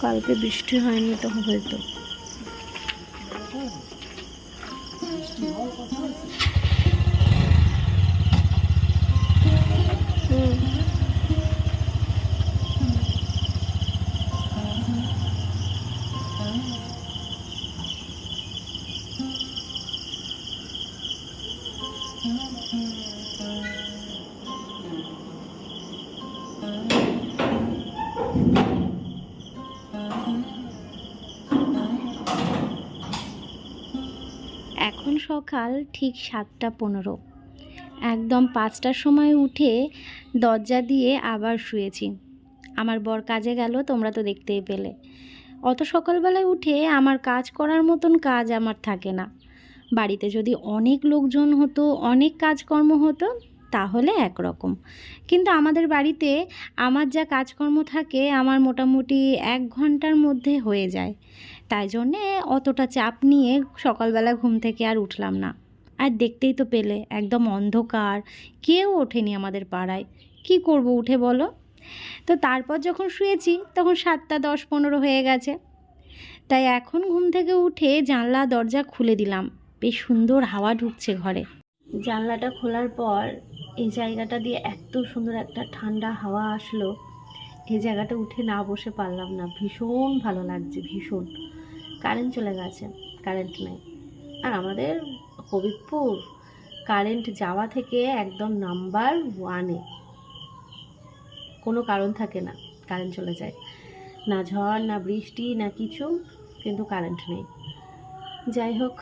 কালকে বৃষ্টি হয়নি তো হয়তো এখন সকাল ঠিক সাতটা পনেরো। একদম পাঁচটার সময় উঠে দরজা দিয়ে আবার শুয়েছি। আমার বর কাজে গেল, তোমরা তো দেখতেই পেলে। অত সকালবেলায় উঠে আমার কাজ করার মতন কাজ আমার থাকে না। বাড়িতে যদি অনেক লোকজন হতো, অনেক কাজকর্ম হতো তাহলে একরকম। কিন্তু আমাদের বাড়িতে আমার যা কাজকর্ম থাকে আমার মোটামুটি এক ঘণ্টার মধ্যে হয়ে যায়। তাই জন্যে অতটা চাপ নিয়ে সকালবেলা ঘুম থেকে আর উঠলাম না। আর দেখতেই তো পেলে একদম অন্ধকার, কেউ ওঠেনি আমাদের পাড়ায়। কি করব উঠে বলো? তো তারপর যখন শুয়েছি তখন সাতটা দশ পনেরো হয়ে গেছে। তাই এখন ঘুম থেকে উঠে জানলা, দরজা খুলে দিলাম। বেশ সুন্দর হাওয়া ঢুকছে ঘরে। জানলাটা খোলার পর এই জায়গাটা দিয়ে এত সুন্দর একটা ঠান্ডা হাওয়া আসলো, এই জায়গাটা উঠে না বসে পারলাম না। ভীষণ ভালো লাগছে, ভীষণ। কারেন্ট চলে গেছে কারেন্ট নেই। আর আমাদের হবিবপুর কারেন্ট যাওয়া থেকে একদম নাম্বার ওয়ানে কোনো কারণ থাকে না কারেন্ট চলে যায়। না ঝড়, না বৃষ্টি, না কিছু, কিন্তু কারেন্ট নেই। যাই হোক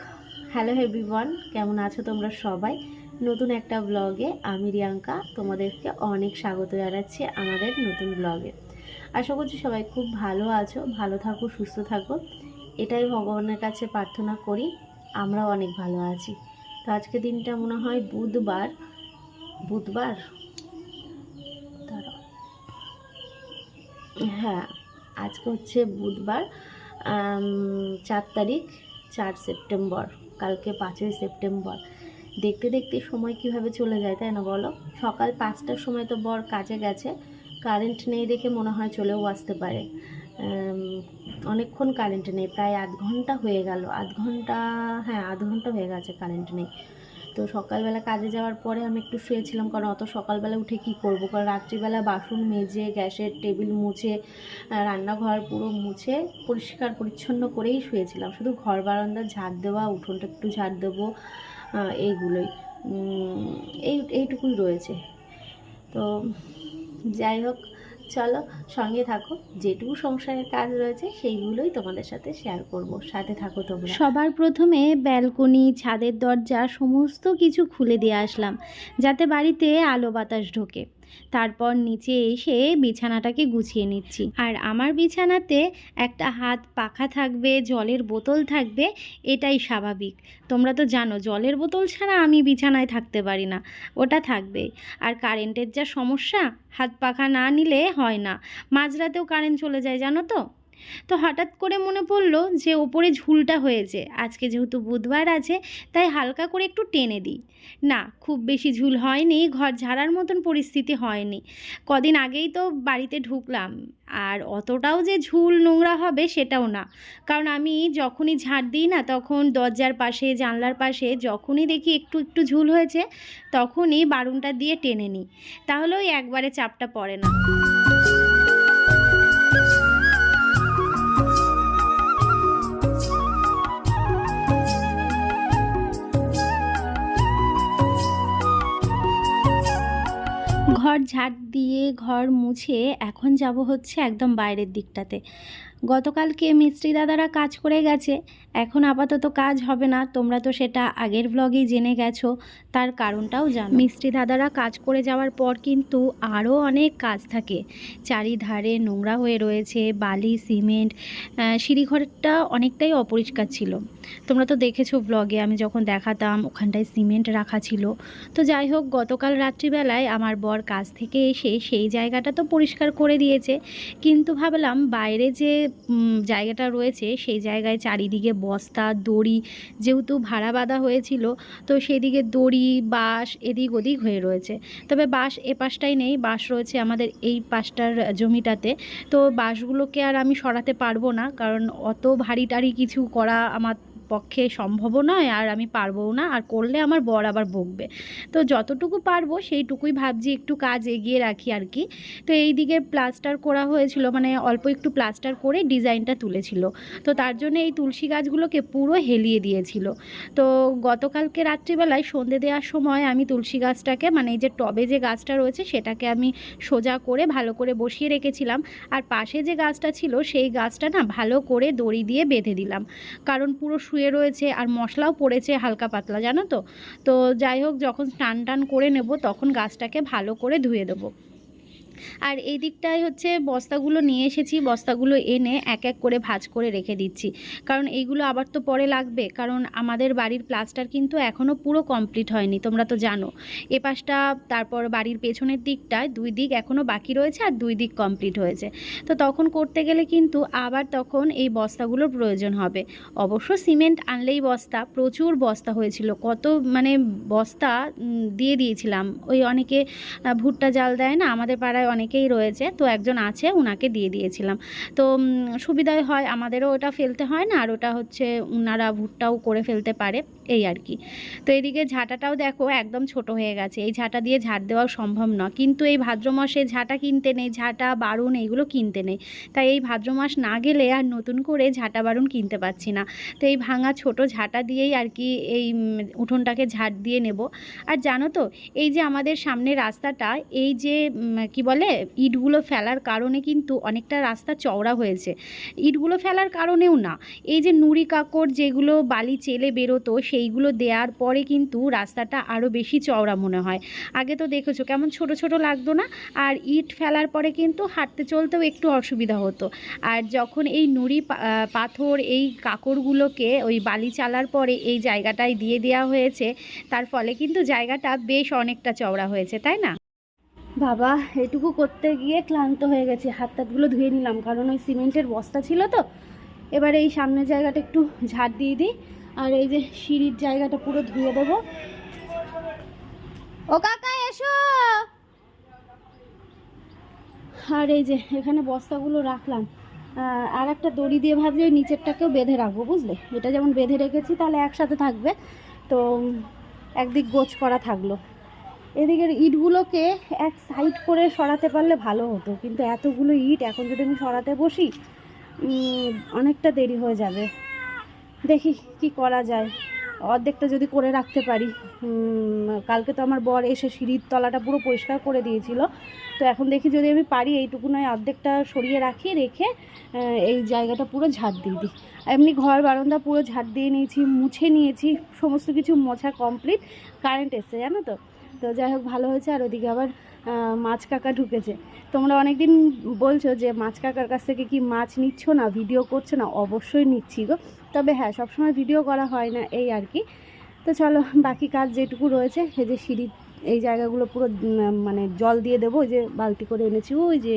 হ্যালো এভরিওয়ান কেমন আছো তোমরা সবাই? নতুন একটা ব্লগে আমি রিয়াঙ্কা তোমাদেরকে অনেক স্বাগত জানাচ্ছি আমাদের নতুন ব্লগে আশা করছি সবাই খুব ভালো আছো, ভালো থাকো, সুস্থ থাকো। এটাই ভগবানের কাছে প্রার্থনা করি, আমরাও অনেক ভালো আছি। তো আজকে দিনটা মনে হয় বুধবার বুধবার। হ্যাঁ আজকে হচ্ছে বুধবার চার তারিখ, চার সেপ্টেম্বর, কালকে পাঁচই সেপ্টেম্বর। দেখতে দেখতে সময় কীভাবে চলে যায়, তাই না বলো? সকাল পাঁচটার সময় তো বর কাজে গেছে কারেন্ট নেই দেখে মনে হয় চলেও আসতে পারে। অনেকক্ষণ কারেন্ট নেই, প্রায় আধ ঘণ্টা হয়ে গেল, আধ ঘণ্টা হ্যাঁ আধ ঘণ্টা হয়ে গেছে কারেন্ট নেই। তো সকালবেলা কাজে যাওয়ার পরে আমি একটু শুয়েছিলাম কারণ অত সকালবেলা উঠে কি করব? কারণ রাত্রিবেলা বাসন মেজে, গ্যাসের টেবিল মুছে রান্নাঘর পুরো মুছে, পরিষ্কার পরিচ্ছন্ন করেই শুয়েছিলাম। শুধু ঘর বারান্দা ঝাড় দেওয়া, উঠোনটা একটু ঝাড় দেবো এইগুলোই। এই, এইটুকুই রয়েছে। তো যাই হোক, চলো সঙ্গে থাকো। যেটুকু সংসারের কাজ রয়েছে, সেইগুলোই তোমাদের সাথে শেয়ার করব। সাথে থাকো তোমরা। সবার প্রথমে ব্যালকনি ছাদের দরজা, সমস্ত কিছু খুলে দিয়ে আসলাম, যাতে বাড়িতে আলো বাতাস ঢোকে। তারপর নিচে এসে বিছানাটাকে গুছিয়ে নিচ্ছি। আর আমার বিছানাতে একটা হাত পাখা থাকবে, জলের বোতল থাকবে, এটাই স্বাভাবিক। তোমরা তো জানো, জলের বোতল ছাড়া আমি বিছানায় থাকতে পারি না। ওটা থাকবে। আর কারেন্টের যা সমস্যা, হাত পাখা না নিলে হয় না। মাঝরাতেও কারেন্ট চলে যায়, জানো তো? তো হঠাৎ করে মনে পড়ল যে ওপরে ঝুলটা হয়েছে। আজকে যেহেতু বুধবার আছে, তাই হালকা করে একটু টেনে দিই। না, খুব বেশি ঝুল হয়নি, ঘর ঝাড়ার মতন পরিস্থিতি হয়নি। কদিন আগেই তো বাড়িতে ঢুকলাম। আর অতটাও যে ঝুল নোংরা হবে সেটাও না। কারণ আমি যখনই ঝাড় দিই না, তখন দরজার পাশে, জানলার পাশে যখনই দেখি একটু একটু ঝুল হয়েছে, তখনই বারুনটা দিয়ে টেনে নিই। তাহলে ওই একবারে চাপটা পড়ে না। ঝাড় দিয়ে ঘর মুছে এখন যাব হচ্ছে একদম বাইরের দিকটাতে। গতকালকে মিস্ত্রি দাদারা কাজ করে গেছে। এখন আপাতত কাজ হবে না। তোমরা তো সেটা আগের ব্লগেই জেনে গেছো, তার কারণটাও জানো। মিস্ত্রি দাদারা কাজ করে যাওয়ার পর কিন্তু আরও অনেক কাজ থাকে। চারিধারে নোংরা হয়ে রয়েছে, বালি, সিমেন্ট সিঁড়িঘরটা অনেকটাই অপরিষ্কার ছিল। তোমরা তো দেখেছ ব্লগে আমি যখন দেখাতাম ওখানটায় সিমেন্ট রাখা ছিল। তো যাই হোক, গতকাল রাত্রিবেলায় আমার বর কাজ থেকে এসে সেই জায়গাটা তো পরিষ্কার করে দিয়েছে। কিন্তু ভাবলাম বাইরে যে জায়গাটা রয়েছে, সেই জায়গায় চারিদিকে বস্তা, দড়ি যেহেতু ভাড়া বাঁধা হয়েছিল, তো সেদিকে দড়ি, বাঁশ এদিক ওদিক হয়ে রয়েছে। তবে বাঁশ এ পাশটাই নেই, বাঁশ রয়েছে আমাদের এই পাশটার জমিটাতে। তো বাঁশগুলোকে আর আমি সরাতে পারব না, কারণ অত ভারী টারি কিছু করা আমার পক্ষে সম্ভবও নয় আর আমি পারবও না। আর করলে আমার বর আবার বকবে। তো যতটুকু পারব সেইটুকুই ভাবছি একটু কাজ এগিয়ে রাখি আর কি। তো এই দিকে প্লাস্টার করা হয়েছিল মানে অল্প একটু প্লাস্টার করে ডিজাইনটা তুলেছিল। তো তার জন্য এই তুলসী গাছগুলোকে পুরো হেলিয়ে দিয়েছিল। তো গতকালকে রাত্রিবেলায় সন্ধে দেওয়ার সময় আমি তুলসী গাছটাকে মানে এই যে টবে যে গাছটা রয়েছে সেটাকে আমি সোজা করে ভালো করে বসিয়ে রেখেছিলাম। আর পাশে যে গাছটা ছিল সেই গাছটা না ভালো করে দড়ি দিয়ে বেঁধে দিলাম। কারণ পুরো শুয়ে রয়েছে আর মশলাও পড়েছে হালকা পাতলা, জানো তো? তো যাই হোক, যখন স্নান টান করে নেব, তখন গাছটাকে ভালো করে ধুয়ে দেবো। আর এই দিকটায় হচ্ছে বস্তাগুলো নিয়ে এসেছি, বস্তাগুলো এনে এক এক করে ভাঁজ করে রেখে দিচ্ছি। কারণ এইগুলো আবার তো পরে লাগবে, কারণ আমাদের বাড়ির প্লাস্টার কিন্তু এখনও পুরো কমপ্লিট হয়নি, তোমরা তো জানো। এ পাশটা, তারপর বাড়ির পেছনের দিকটায় দুই দিক এখনও বাকি রয়েছে আর দুই দিক কমপ্লিট হয়েছে। তো তখন করতে গেলে কিন্তু আবার তখন এই বস্তাগুলোর প্রয়োজন হবে। অবশ্য সিমেন্ট আনলেই বস্তা, প্রচুর বস্তা হয়েছিল। কত মানে বস্তা দিয়ে দিয়েছিলাম। ওই অনেকে ভুট্টা জাল দেয় না, আমাদের পাড়ায় অনেকেই রয়েছে, তো একজন আছে ওনাকে দিয়ে দিয়েছিলাম। তো সুবিধাই হয়, আমাদেরও ওটা ফেলতে হয় না, আর ওটা হচ্ছে ওনারা ভুট্টাও করে ফেলতে পারে, এই আর কি। তো এদিকে ঝাঁটাটাও দেখো, একদম ছোট হয়ে গেছে। এই ঝাঁটা দিয়ে ঝাঁট দেওয়াও সম্ভব নয়। কিন্তু এই ভাদ্র মাসে ঝাঁটা কিনতে নেই, ঝাঁটা, বারুন এইগুলো কিনতে নেই। তাই এই ভাদ্র মাস না গেলে আর নতুন করে ঝাঁটা, বারুন কিনতে পারছি না। তো এই ভাঙা ছোট ঝাঁটা দিয়েই আর কি এই উঠোনটাকে ঝাঁট দিয়ে নেব। আর জানো তো, এই যে আমাদের সামনে রাস্তাটা, এই যে কি বলে ইটগুলো ফেলার কারণে কিন্তু অনেকটা রাস্তা চওড়া হয়েছে। ইটগুলো ফেলার কারণেও না, এই যে নুড়ি কাকড় যেগুলো বালি চেলে বেরোতো, সেইগুলো দেওয়ার পরে কিন্তু রাস্তাটা আরও বেশি চওড়া মনে হয়। আগে তো দেখেছ কেমন ছোট ছোট লাগতো না? আর ইট ফেলার পরে কিন্তু হাঁটতে চলতেও একটু অসুবিধা হতো। আর যখন এই নুড়ি পাথর এই কাকড়গুলোকে ওই বালি চালার পরে এই জায়গাটায় দিয়ে দেওয়া হয়েছে, তার ফলে কিন্তু জায়গাটা বেশ অনেকটা চওড়া হয়েছে, তাই না? বাবা, এটুকু করতে গিয়ে ক্লান্ত হয়ে গেছে। হাত টাতগুলো ধুয়ে নিলাম, কারণ ওই সিমেন্টের বস্তা ছিল তো। এবারে এই সামনের জায়গাটা একটু ঝাড় দিয়ে দিই, আর এই যে সিঁড়ির জায়গাটা পুরো ধুয়ে দেবো। ও কাকা, এসো! আর এই যে এখানে বস্তাগুলো রাখলাম আর একটা দড়ি দিয়ে ভাবছি ওই নিচেরটাকেও বেঁধে রাখব, বুঝলে? এটা যেমন বেঁধে রেখেছি, তাহলে একসাথে থাকবে। তো, একদিক গোছ করা থাকল। এদিকের ইটগুলোকে এক সাইড করে সরাতে পারলে ভালো হতো। কিন্তু এতগুলো ইট এখন যদি আমি সরাতে বসি অনেকটা দেরি হয়ে যাবে। দেখি কি করা যায়। অর্ধেকটা যদি করে রাখতে পারি। কালকে তো আমার বর এসে সিঁড়ির তলাটা পুরো পরিষ্কার করে দিয়েছিল। তো এখন দেখি যদি আমি পারি, এইটুকু নয়, অর্ধেকটা সরিয়ে রাখি, রেখে এই জায়গাটা পুরো ঝাড় দিয়ে দিই। এমনি ঘর বারান্দা পুরো ঝাড় দিয়ে নিয়েছি, মুছে নিয়েছি, সমস্ত কিছু মোছা কমপ্লিট কারেন্ট এসছে, জানো তো? তো যাই হোক, ভালো হয়েছে। আর ওদিকে আবার মাছ কাকা ঢুকেছে। তোমরা অনেকদিন বলছো যে মাছ কাকার কাছ থেকে কি মাছ নিচ্ছ না, ভিডিও করছ না? অবশ্যই নিচ্ছি গো। তবে হ্যাঁ সবসময় ভিডিও করা হয় না, এই আর কি। তো চলো, বাকি কাজ যেটুকু রয়েছে, এই যে সিঁড়ি, এই জায়গাগুলো পুরো মানে জল দিয়ে দেবো, ওই যে বালতি করে এনেছি, ওই যে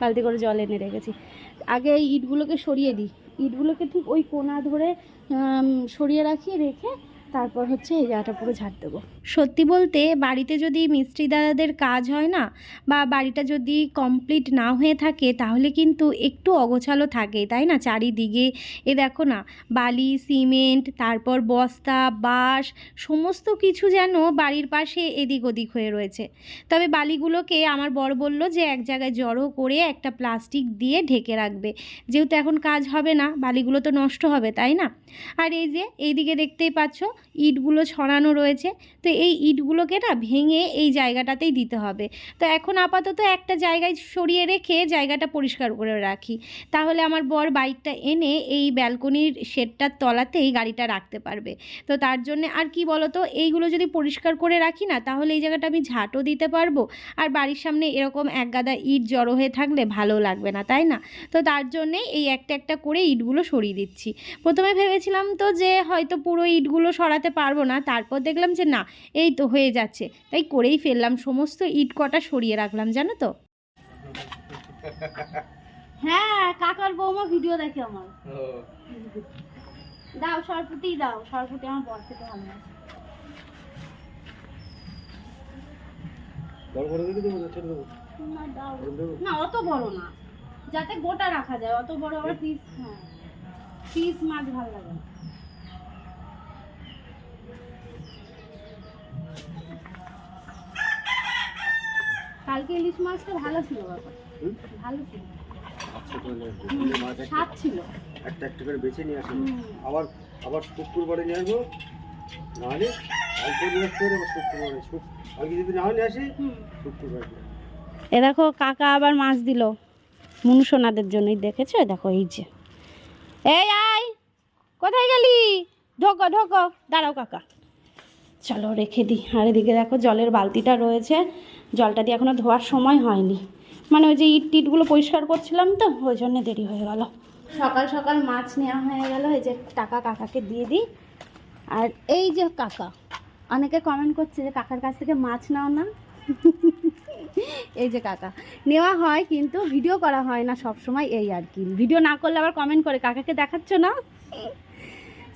বালতি করে জল এনে রেখেছি। আগে এই ইটগুলোকে সরিয়ে দিই। ইটগুলোকে ঠিক ওই কোনা ধরে সরিয়ে রাখি, রেখে তারপর হচ্ছে এই জায়গাটা পুরো ঝাড় দেবো। সত্যি বলতে বাড়িতে যদি মিস্ত্রি দাদাদের কাজ হয় না, বা বাড়িটা যদি কমপ্লিট না হয়ে থাকে, তাহলে কিন্তু একটু অগোছালো থাকে, তাই না? চারিদিকে এ দেখো না, বালি, সিমেন্ট, তারপর বস্তা, বাঁশ, সমস্ত কিছু যেন বাড়ির পাশে এদিক ওদিক হয়ে রয়েছে। তবে বালিগুলোকে আমার বর বলল যে এক জায়গায় জড়ো করে একটা প্লাস্টিক দিয়ে ঢেকে রাখবে। যেহেতু এখন কাজ হবে না, বালিগুলো তো নষ্ট হবে, তাই না? আর এই যে, এইদিকে দেখতেই পাচ্ছ ইটগুলো ছড়ানো রয়েছে। তো এই ইটগুলোকে না ভেঙে এই জায়গাটাতেই দিতে হবে। তো এখন আপাতত একটা জায়গায় সরিয়ে রেখে জায়গাটা পরিষ্কার করে রাখি। তাহলে আমার বর বাইকটা এনে এই ব্যালকনির শেডটার তলাতেই গাড়িটা রাখতে পারবে। তো তার জন্যে আর কি বলো তো এইগুলো যদি পরিষ্কার করে রাখি না, তাহলে এই জায়গাটা আমি ঝাঁটও দিতে পারব। আর বাড়ির সামনে এরকম এক গাদা ইট জড়ো হয়ে থাকলে ভালো লাগবে না, তাই না? তো তার জন্যে এই একটা একটা করে ইটগুলো সরিয়ে দিচ্ছি। প্রথমে ভেবেছিলাম তো যে হয়তো পুরো ইটগুলো সরাতে পারব না। তারপর দেখলাম যে না এই তো হয়ে যাচ্ছে। তাই করেই ফেললাম। সমস্ত ইট কটা সরিয়ে রাখলাম জানো তো? হ্যাঁ কাকার বৌমা ভিডিও দেখে আমার। দাও সরপুটি দাও। সরপুটি আমার বর খেতে দেবো না? অত বড় না। যাতে গোটা রাখা যায় অত বড় বড় পিস হ্যাঁ। পিস মাছ ভালো লাগে না। কালকে ইলিশ মাছটা ভালো ছিল বাবা। ভালো ছিল। আচ্ছা স্বাদ ছিল। একটা একটা করে বেছে নিয়ে আসব। আবার আবার শুক্রবারে নিয়ে আসব। নাহলে অল্প নিয়ে আসতে হবে আবার শুক্রবারে শুক- যদি না হলে আসি এ দেখো কাকা আবার মাছ দিল। মুনুসোনাদের জন্যই দেখেছ? দেখো এই যে। এই আয়! কোথায় গেলি? ঢোকো ঢোকো। দাঁড়াও কাকা। চলো রেখে দিই। আর এদিকে দেখো জলের বালতিটা রয়েছে। জলটা দিয়ে এখনও ধোয়ার সময় হয়নি। মানে ওই যে ইট টিটগুলো পরিষ্কার করছিলাম তো, ওই জন্য দেরি হয়ে গেল। সকাল সকাল মাছ নেওয়া হয়ে গেল, এই যে টাকা কাকাকে দিয়ে দিই। আর এই যে কাকা, অনেকে কমেন্ট করছে যে কাকার কাছ থেকে মাছ নাও না। এই যে কাকা, নেওয়া হয় কিন্তু ভিডিও করা হয় না সব সময় এই আর কি। ভিডিও না করলে আবার কমেন্ট করে, কাকাকে দেখাচ্ছ না?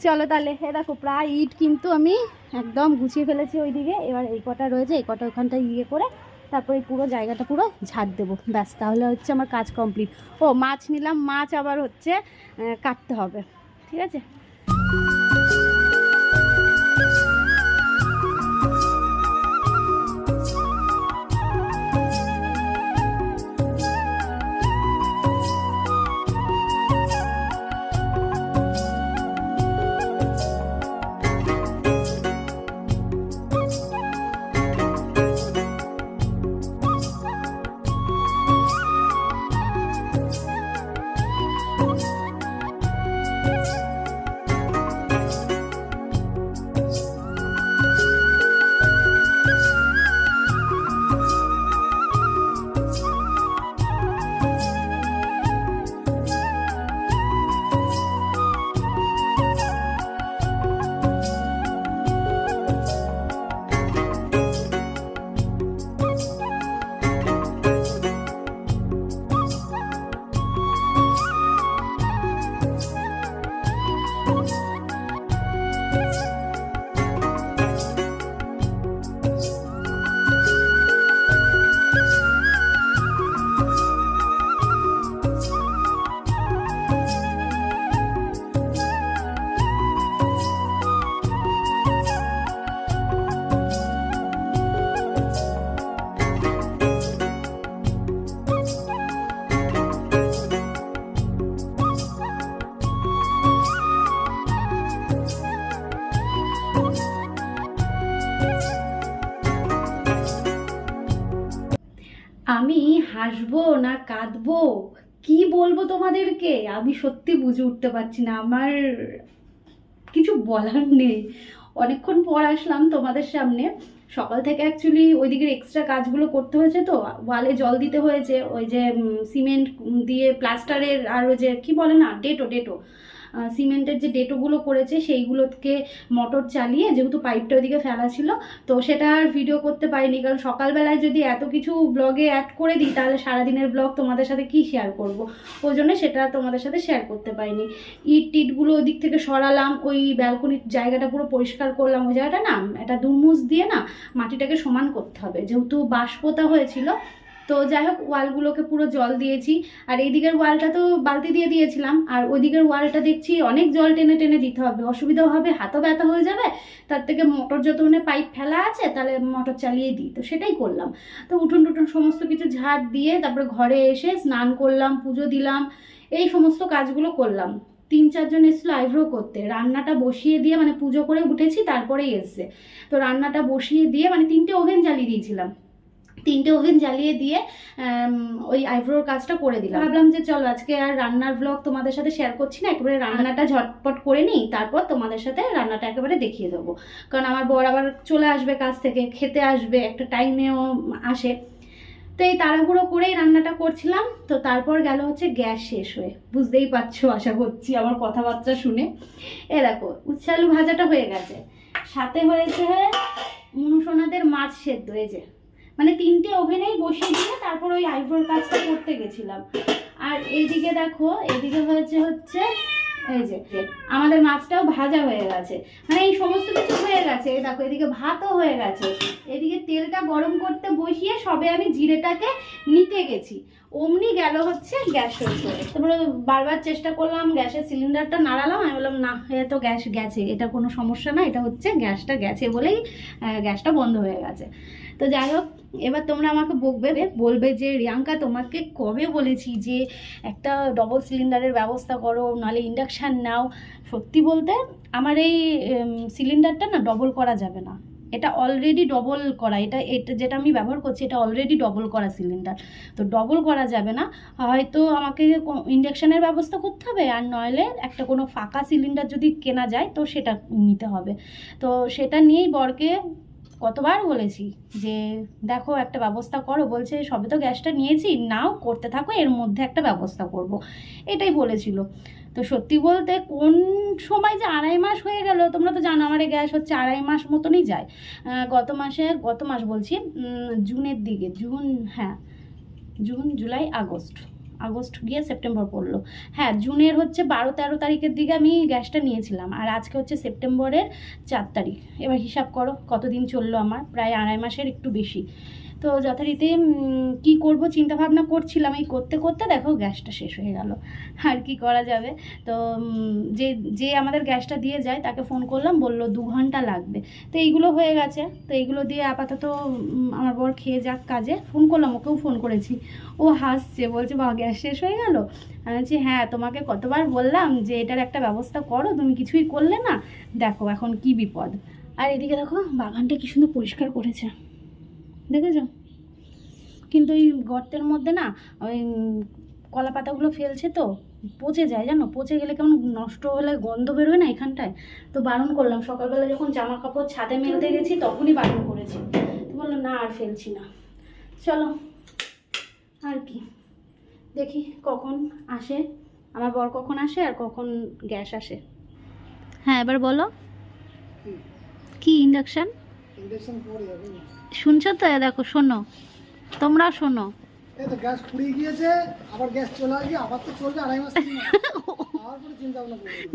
চলো তাহলে হ্যাঁ দেখো, প্রায় ইট কিন্তু আমি একদম গুছিয়ে ফেলেছি ওইদিকে। এবার এই কটা রয়েছে, এই কটা ওখানটা ইয়ে করে তারপরে পুরো জায়গাটা পুরো ঝাড় দেবো। ব্যাস, তাহলে হচ্ছে আমার কাজ কমপ্লিট। ও, মাছ নিলাম, মাছ আবার হচ্ছে কাটতে হবে। ঠিক আছে? সত্যি বুঝে উঠতে পারছি না। আমার কিছু বলার নেই। অনেকক্ষণ পর আসলাম তোমাদের সামনে। সকাল থেকে অ্যাকচুয়ালি ওইদিকের এক্সট্রা কাজগুলো করতে হয়েছে তো, ওয়ালে জল দিতে হয়েছে। ওই যে সিমেন্ট দিয়ে প্লাস্টারের আর ওই যে, কি বলে না? ডেটো ডেটো। সিমেন্টের যে ডেটোগুলো করেছে সেইগুলোকে মোটর চালিয়ে, যেহেতু পাইপটা ওইদিকে ফেলা ছিল, তো সেটা আর ভিডিও করতে পারিনি। কারণ সকালবেলায় যদি এত কিছু ব্লগে অ্যাড করে দিই, তাহলে সারাদিনের ব্লগ তোমাদের সাথে কি শেয়ার করব? ওই জন্য সেটা তোমাদের সাথে শেয়ার করতে পারিনি। ইট টিটগুলো ওই দিক থেকে সরালাম, ওই ব্যালকনির জায়গাটা পুরো পরিষ্কার করলাম। ওই জায়গাটা না এটা দুমুচ দিয়ে না মাটিটাকে সমান করতে হবে। যেহেতু বাঁশ পোতা হয়েছিল তো যাই হোক, ওয়ালগুলোকে পুরো জল দিয়েছি। আর এই দিকের ওয়ালটা তো বালতি দিয়ে দিয়েছিলাম। আর ওই দিকের ওয়ালটা দেখছি অনেক জল টেনে টেনে দিতে হবে। অসুবিধাও হবে, হাতও ব্যথা হয়ে যাবে। তার থেকে মোটর যত মানে পাইপ ফেলা আছে, তাহলে মোটর চালিয়ে দিই। তো সেটাই করলাম। তো উঠোন টুটুন সমস্ত কিছু ঝাড় দিয়ে তারপরে ঘরে এসে স্নান করলাম, পুজো দিলাম। এই সমস্ত কাজগুলো করলাম। তিন চারজন এসেছিল আইব্রো করতে। রান্নাটা বসিয়ে দিয়ে মানে পুজো করে উঠেছি, তারপরেই এসছে। তো রান্নাটা বসিয়ে দিয়ে মানে তিনটে ওভেন জ্বালিয়ে দিয়েছিলাম। তিনটে ওভেন জ্বালিয়ে দিয়ে ওই আইব্রোর কাজটা করে দিলাম। ভাবলাম যে চলো, আজকে আর রান্নার ব্লগ তোমাদের সাথে শেয়ার করছি না, একেবারে রান্নাটা ঝটপট করে নিই, তারপর তোমাদের সাথে রান্নাটা একেবারে দেখিয়ে দেবো। কারণ আমার বর আবার চলে আসবে কাজ থেকে, খেতে আসবে, একটা টাইমেও আসে। তো এই তাড়াহুড়ো করেই রান্নাটা করছিলাম, তো তারপর গেল হচ্ছে গ্যাস শেষ হয়ে। বুঝতেই পারছ, আশা করছি আমার কথাবার্তা শুনে। এ দেখো, উচ্ছে আলু ভাজাটা হয়ে গেছে। সাথে হয়েছে মুনুসোনাদের মাছ সেদ্ধ যে। মানে তিনটে ওভেনেই বসিয়ে দিয়ে তারপর ওই আইব্রোর কাজটা করতে গেছিলাম। আর এইদিকে দেখো, এইদিকে হয়েছে হচ্ছে, এই যে, আমাদের মাছটাও ভাজা হয়ে গেছে। মানে এই সমস্ত কিছু হয়ে গেছে। দেখো, এদিকে ভাতও হয়ে গেছে। এদিকে তেলটা গরম করতে বসিয়ে সবে আমি জিরেটাকে নিতে গেছি। অমনি গেল হচ্ছে গ্যাস শেষ হয়ে তারপরে বারবার চেষ্টা করলাম, গ্যাসের সিলিন্ডারটা নাড়ালাম। আমি বললাম, না, এ তো গ্যাস গেছে, এটা কোনো সমস্যা না, এটা হচ্ছে গ্যাসটা গেছে বলেই গ্যাসটা বন্ধ হয়ে গেছে। তো যাই হোক এবার তোমরা আমাকে বকবে, বলবে যে, রিয়াঙ্কা, তোমাকে কবে বলেছি যে, একটা ডবল সিলিন্ডারের ব্যবস্থা করো, নাহলে ইন্ডাকশান নাও। সত্যি বলতে, আমার এই সিলিন্ডারটা না ডবল করা যাবে না। এটা অলরেডি ডবল করা, এটা এটা যেটা আমি ব্যবহার করছি, এটা অলরেডি ডবল করা সিলিন্ডার তো ডবল করা যাবে না। হয়তো আমাকে ইন্ডাকশানের ব্যবস্থা করতে হবে, আর নইলে একটা কোনো ফাঁকা সিলিন্ডার যদি কেনা যায়, তো সেটা নিতে হবে। তো সেটা নিয়েই বরকে কতবার বলেছি যে, দেখো, একটা ব্যবস্থা করো। বলছে, সবে তো গ্যাসটা নিয়েছি, নাও করতে থাকো, এর মধ্যে একটা ব্যবস্থা করব। এটাই বলেছিল। তো সত্যি বলতে, কোন সময় যে আড়াই মাস হয়ে গেল, তোমরা তো জানো আমার গ্যাস হচ্ছে আড়াই মাস মতনই যায়। গত মাসে, গত মাস বলছি জুনের দিকে, জুন হ্যাঁ জুন, জুলাই, আগস্ট। আগস্ট গিয়ে সেপ্টেম্বর পড়ল। হ্যাঁ জুনের হচ্ছে বারো তেরো তারিখের দিকে আমি গ্যাসটা নিয়েছিলাম আর আজকে হচ্ছে সেপ্টেম্বরের চার তারিখ। এবার হিসাব করো কতদিন চলল আমার? প্রায় আড়াই মাসের একটু বেশি। তো যথারীতি কি করব চিন্তা ভাবনা করছিলাম। এই করতে করতে দেখো গ্যাসটা শেষ হয়ে গেল। আর কি করা যাবে? তো যে যে আমাদের গ্যাসটা দিয়ে যায়, তাকে ফোন করলাম, বলল দু ঘণ্টা লাগবে। তো এইগুলো হয়ে গেছে। তো এইগুলো দিয়ে আপাতত আমার বর খেয়ে যাক কাজে। ফোন করলাম, ওকেও ফোন করেছি। ও হাসছে, বলছে বা গ্যাস শেষ হয়ে গেল? আমি বলছি হ্যাঁ তোমাকে কতবার বললাম যে, এটার একটা ব্যবস্থা করো, তুমি কিছুই করলে না। দেখো এখন কি বিপদ। আর এদিকে দেখো, বাগানটা কি সুন্দর পরিষ্কার করেছে। দেখেছ? কিন্তু এই গর্তের মধ্যে না ওই কলা পাতাগুলো ফেলছে তো পচে যায় জানো? পচে গেলে কেমন নষ্ট হলে গন্ধ বেরোয় না এখানটায়? তো বারণ করলাম সকালবেলা যখন জামা কাপড় ছাদে মেলতে গেছি তখনই বারণ করেছি। তো বলল না আর ফেলছি না। চলো আর কি? দেখি কখন আসে আমার বর কখন আসে আর কখন গ্যাস আসে। হ্যাঁ এবার বলো। কি ইন্ডাকশন শুনছো তো? দেখো শোনো। তোমরা শোনো।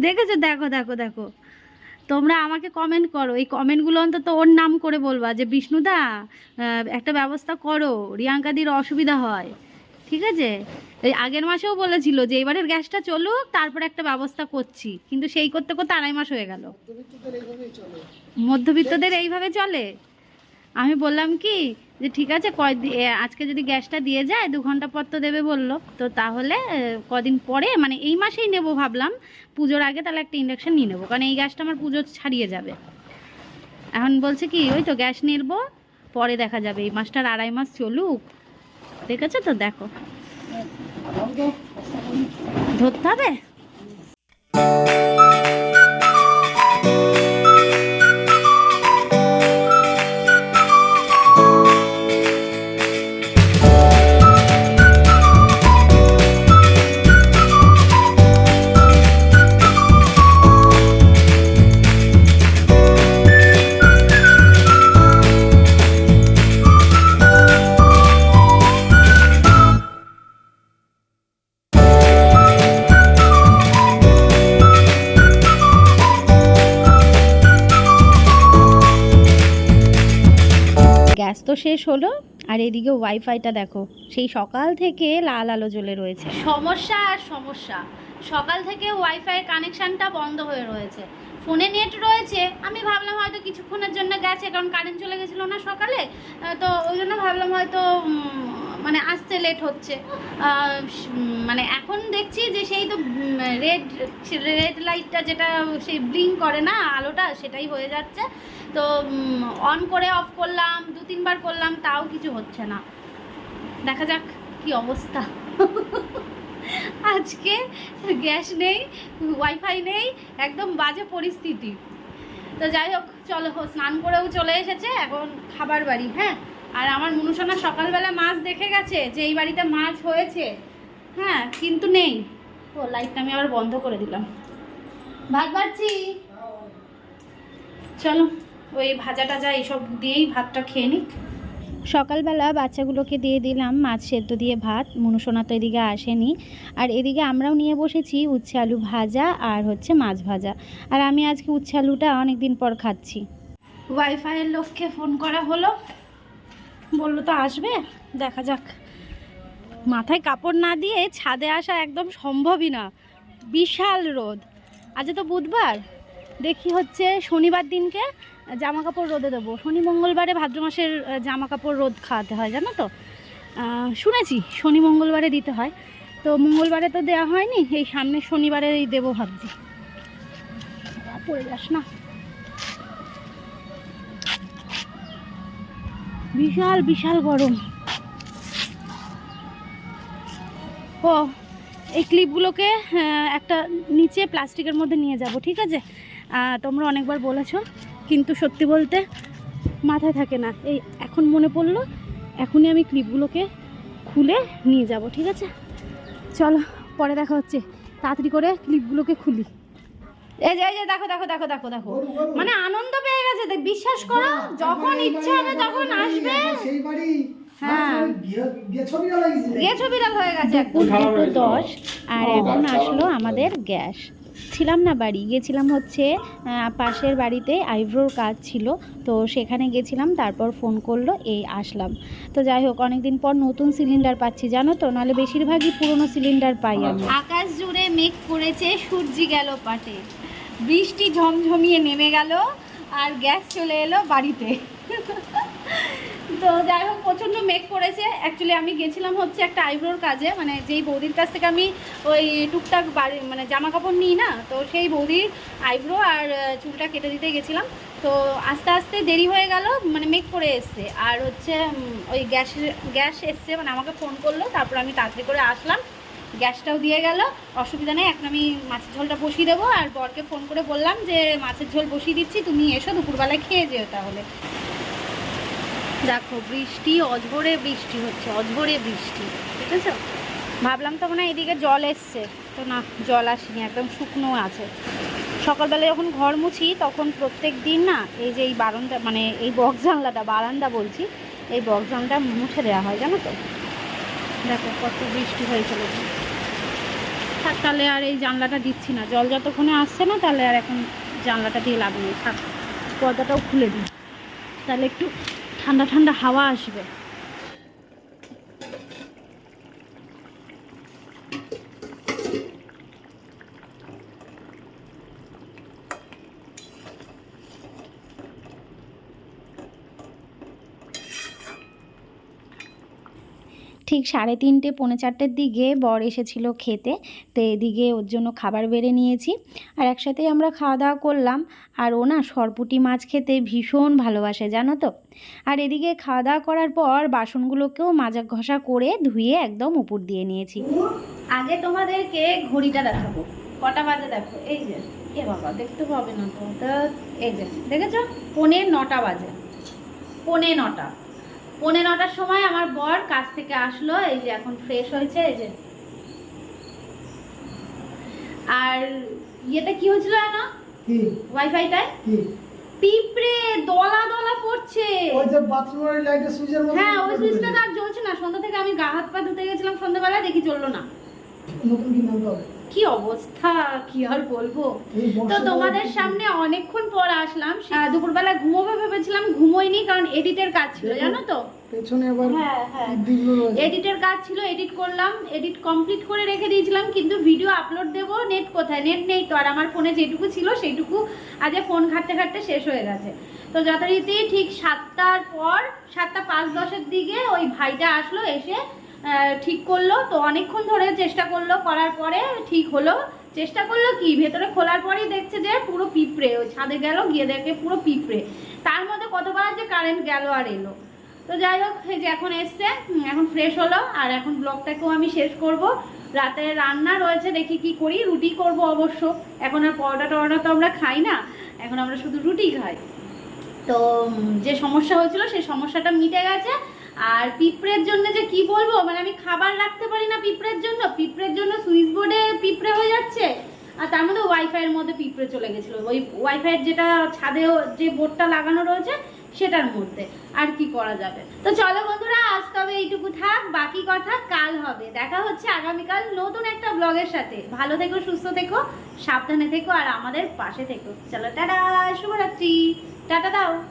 দেখেছ? দেখো দেখো দেখো। তোমরা আমাকে কমেন্ট করো। এই কমেন্টগুলো অন্তত ওর নাম করে বলবা যে বিষ্ণুদা একটা ব্যবস্থা করো। রিয়াঙ্কাদির অসুবিধা হয়। ঠিক আছে? এই আগের মাসেও বলেছিল যে এবারের গ্যাসটা চলুক তারপর একটা ব্যবস্থা করছি। কিন্তু সেই করতে করতে আড়াই মাস হয়ে গেল। মধ্যবিত্তদের এইভাবে চলে? আমি বললাম কি যে ঠিক আছে কয় আজকে যদি গ্যাসটা দিয়ে যায় দু ঘণ্টা পর তো দেবে বলল। তো তাহলে কদিন পরে মানে এই মাসেই নেব ভাবলাম। পুজোর আগে তাহলে একটা ইন্ডাকশান নিয়ে নেব কারণ এই গ্যাসটা আমার পুজো ছাড়িয়ে যাবে। এখন বলছে কি ওই তো গ্যাস নেব পরে দেখা যাবে। এই মাসটার আড়াই মাস চলুক দেখেছ তো? দেখো। ধরতে হবে? গ্যাস তো শেষ হলো। আর এদিকে ওয়াইফাইটা দেখো, সেই সকাল থেকে লাল আলো জ্বলে রয়েছে। সমস্যা আর সমস্যা। সকাল থেকে ওয়াইফাই কানেকশানটা বন্ধ হয়ে রয়েছে। ফোনে নেট রয়েছে, আমি ভাবলাম হয়তো কিছুক্ষণের জন্য গেছে, কারণ কারেন্ট চলে গেছিল না সকালে তো ওই জন্য ভাবলাম হয়তো মানে আসতে লেট হচ্ছে। মানে এখন দেখছি যে সেই তো রেড রেড লাইটটা যেটা সেই ব্লিং করে না, আলোটা, সেটাই হয়ে যাচ্ছে। তো অন করে অফ করলাম, দু তিনবার করলাম, তাও কিছু হচ্ছে না। দেখা যাক কি অবস্থা। আজকে গ্যাস নেই ওয়াইফাই নেই একদম বাজে পরিস্থিতি। তো যাই হোক চলো স্নান করেও চলে এসেছে এখন খাবার বাড়ি হ্যাঁ? আর আমার মনুষণা সকালবেলা মাছ দেখে গেছে যে এই বাড়িতে মাছ হয়েছে হ্যাঁ? কিন্তু নেই। ও লাইটটা আমি আবার বন্ধ করে দিলাম। ভাত বাড়ছি? চলো ওই ভাজা টাজা এইসব দিয়েই ভাতটা খেয়ে নিক। সকালবেলা বাচ্চাগুলোকে দিয়ে দিলাম, মাছ সেদ্ধ দিয়ে ভাত, মনুসোনা তো এদিকে আসেনি। আর এদিকে আমরাও নিয়ে বসেছি উচ্ছে আলু ভাজা আর হচ্ছে মাছ ভাজা। আর আমি আজকে উচ্ছে আলুটা অনেক দিন পর খাচ্ছি। ওয়াইফাইয়ের লোককে ফোন করা হলো। বলল তো আসবে, দেখা যাক। মাথায় কাপড় না দিয়ে ছাদে আসা একদম সম্ভবই না। বিশাল রোদ। আজ তো বুধবার। দেখি হচ্ছে শনিবার দিনকে জামা কাপড় রোদে দেবো। শনি মঙ্গলবারে ভাদ্র মাসের জামা কাপড় রোদ খাওয়াতে হয়, জানো তো? শুনেছি শনি মঙ্গলবারে দিতে হয়। তো মঙ্গলবারে তো দেওয়া হয়নি, এই সামনের শনিবারেই দেবো ভাবছি। পড়ে যাস না। বিশাল বিশাল গরম। ও, এই ক্লিপগুলোকে একটা নিচে প্লাস্টিকের মধ্যে নিয়ে যাব, ঠিক আছে? তোমরা অনেকবার বলেছ। কিন্তু সত্যি বলতে মাথায় থাকে না। এই এখন মনে পড়ল এখনই আমি ক্লিপগুলোকে খুলে নিয়ে যাব ঠিক আছে? চলো পরে দেখা হচ্ছে। তাড়াতাড়ি করে ক্লিপগুলোকে খুলি। এই যে এই যে দেখো দেখো দেখো দেখো দেখো। মানে আনন্দ পেয়ে গেছে দেখ, বিশ্বাস করো যখন ইচ্ছা হবে তখন আসবে। সেই বাড়ি হ্যাঁ। ইয়ে ছবিটা হয়ে গেছে। দুপুর দুটো দশ আর এখন আসলো আমাদের গ্যাস। ছিলাম না বাড়ি, গেছিলাম হচ্ছে পাশের বাড়িতে আইব্রোর কাজ ছিল, তো সেখানে গেছিলাম, তারপর ফোন করল, এই আসলাম। তো যাই হোক, অনেকদিন পর নতুন সিলিন্ডার পাচ্ছি, জানো তো? নাহলে বেশিরভাগই পুরনো সিলিন্ডার পাই আমি। আকাশ জুড়ে মেঘ করেছে, সূর্যি গেল পাটে। বৃষ্টি ঝমঝমিয়ে নেমে গেল, আর গ্যাস চলে এলো বাড়িতে। তো যাই হোক, প্রচণ্ড মেঘ করেছে। অ্যাকচুয়ালি আমি গেছিলাম হচ্ছে একটা আইব্রোর কাজে মানে যেই বৌদির কাছ থেকে আমি ওই টুকটাক বাড়ি মানে জামা কাপড় নিই না, তো সেই বৌদির আইব্রো আর চুলটা কেটে দিতে গেছিলাম। তো আস্তে আস্তে দেরি হয়ে গেল মানে মেঘ করে এসছে। আর হচ্ছে ওই গ্যাস গ্যাস এসছে মানে আমাকে ফোন করল, তারপর আমি তাড়াতাড়ি করে আসলাম। গ্যাসটাও দিয়ে গেল, অসুবিধা নেই, এখন আমি মাছের ঝোলটা বসিয়ে দেবো। আর বরকে ফোন করে বললাম যে, মাছের ঝোল বসিয়ে দিচ্ছি, তুমি এসো, দুপুরবেলায় খেয়ে যেও তাহলে। দেখো, বৃষ্টি অঝরে বৃষ্টি হচ্ছে অঝরে বৃষ্টি ঠিক আছে ভাবলাম তো মনে এদিকে জল এসছে। তো না, জল আসেনি, একদম শুকনো আছে। সকালবেলা যখন ঘর মুছি, তখন প্রত্যেক দিন না, এই যে এই বারান্দা মানে এই বক্স জানলাটা, বারান্দা বলছি, এই বক্স জানলাটা মুছে দেওয়া হয়, জানো তো? দেখো, কত বৃষ্টি হয়ে চলেছে। থাক, তাহলে আর এই জানলাটা দিচ্ছি না। জল যতক্ষণে আসছে না, তাহলে আর এখন জানলাটা দিয়ে লাভ নেই। থাক, পর্দাটাও খুলে দিই। তাহলে একটু ঠান্ডা ঠান্ডা হাওয়া আসবে। ঠিক সাড়ে তিনটে, পৌনে চারটের দিকে বর এসেছিল খেতে। তো এদিকে ওর জন্য খাবার বেড়ে নিয়েছি। আর একসাথেই আমরা খাওয়া দাওয়া করলাম। আর ও না সরপুটি মাছ খেতে ভীষণ ভালোবাসে, জানো তো? আর এদিকে খাওয়া দাওয়া করার পর বাসনগুলোকেও মাজা ঘষা করে ধুয়ে একদম উপর দিয়ে নিয়েছি। আগে তোমাদেরকে ঘড়িটা দেখাবো। কটা বাজে দেখো? এই যে, এ বাবা, দেখতে পাবে না তো? এই যে, দেখেছ? পনেরো নটা বাজে। পৌনে নটা। পৌনে নটার সময় আমার বর কাজ থেকে আসলো এই যে এখন ফ্রেশ হয়েছে এই যে। আর ইয়েতে কি হয়েছিল কি? ওয়াইফাইটায় পিঁপড়ে দলা দলা পড়ছে। ওই যে বাথরুমের লাইটের সুইচের মধ্যে হ্যাঁ ওই সুইচটা আর জ্বলছে না। সন্ধ্যা থেকে আমি গা হাত পা ধুতে গেছিলাম সন্ধ্যাবেলা দেখি চলল না। নতুন কি নাম কি অবস্থা? কি আর বলব? তো তোমাদের সামনে অনেকক্ষণ পর আসলাম। দুপুরবেলা ঘুমোবে ভেবেছিলাম ঘুমোইনি কারণ এডিটের কাজ ছিল জানো তো? পেছনে আবার হ্যাঁ হ্যাঁ। এডিটের কাজ ছিল এডিট করলাম এডিট কমপ্লিট করে রেখে দিয়েছিলাম কিন্তু ভিডিও আপলোড দেব নেট কোথায়? নেট নেই তো আর আমার ফোনে যেটুকু ছিল সেইটুকু আজ ফোন ঘাটতে ঘাটতে শেষ হয়ে গেছে। তো যথারীতি ঠিক সাতটার পর সাতটা পাঁচ দশের দিকে ওই ভাইটা আসলো এসে ঠিক করল, তো অনেকক্ষণ ধরে চেষ্টা করল, করার পরে ঠিক হলো। চেষ্টা করল কি? ভেতরে খোলার পরেই দেখছে যে পুরো পিঁপড়ে ছাদে গেল, গিয়ে দেখে পুরো পিঁপড়ে। তার মধ্যে কতবার যে কারেন্ট গেল আর এলো। তো যাই হোক, এই যে এখন এসছে এখন ফ্রেশ হলো, আর এখন ব্লগটাকেও আমি শেষ করব। রাতে রান্না রয়েছে, দেখি কি করি। রুটি করব অবশ্য। এখন আর পরোটা টরোটা তো আমরা খাই না। এখন আমরা শুধু রুটি খাই। তো যে সমস্যা হয়েছিল, সেই সমস্যাটা মিটে গেছে। আর পিঁপড়ের জন্য যে কি বলব? মানে আমি খাবার রাখতে পারি না পিঁপড়ের জন্য। পিঁপড়ের জন্য সুইচ বোর্ডে পিঁপড়ে হয়ে যাচ্ছে। আর তার মধ্যে ওয়াইফাইয়ের মধ্যে পিঁপড়ে চলে গেছিল। ওই ওয়াইফাইয়ের যেটা ছাদে যে বোর্ডটা লাগানো রয়েছে, সেটার মধ্যে। আর কি করা যাবে? তো চলো বন্ধুরা, আজ তবে এইটুকু থাক, বাকি কথা কাল হবে। দেখা হচ্ছে আগামীকাল নতুন একটা ব্লগের সাথে। ভালো থেকো, সুস্থ থেকো, সাবধানে থেকো, আর আমাদের পাশে থেকো। চলো, টাটা, শুভরাত্রি। টাটা দাও।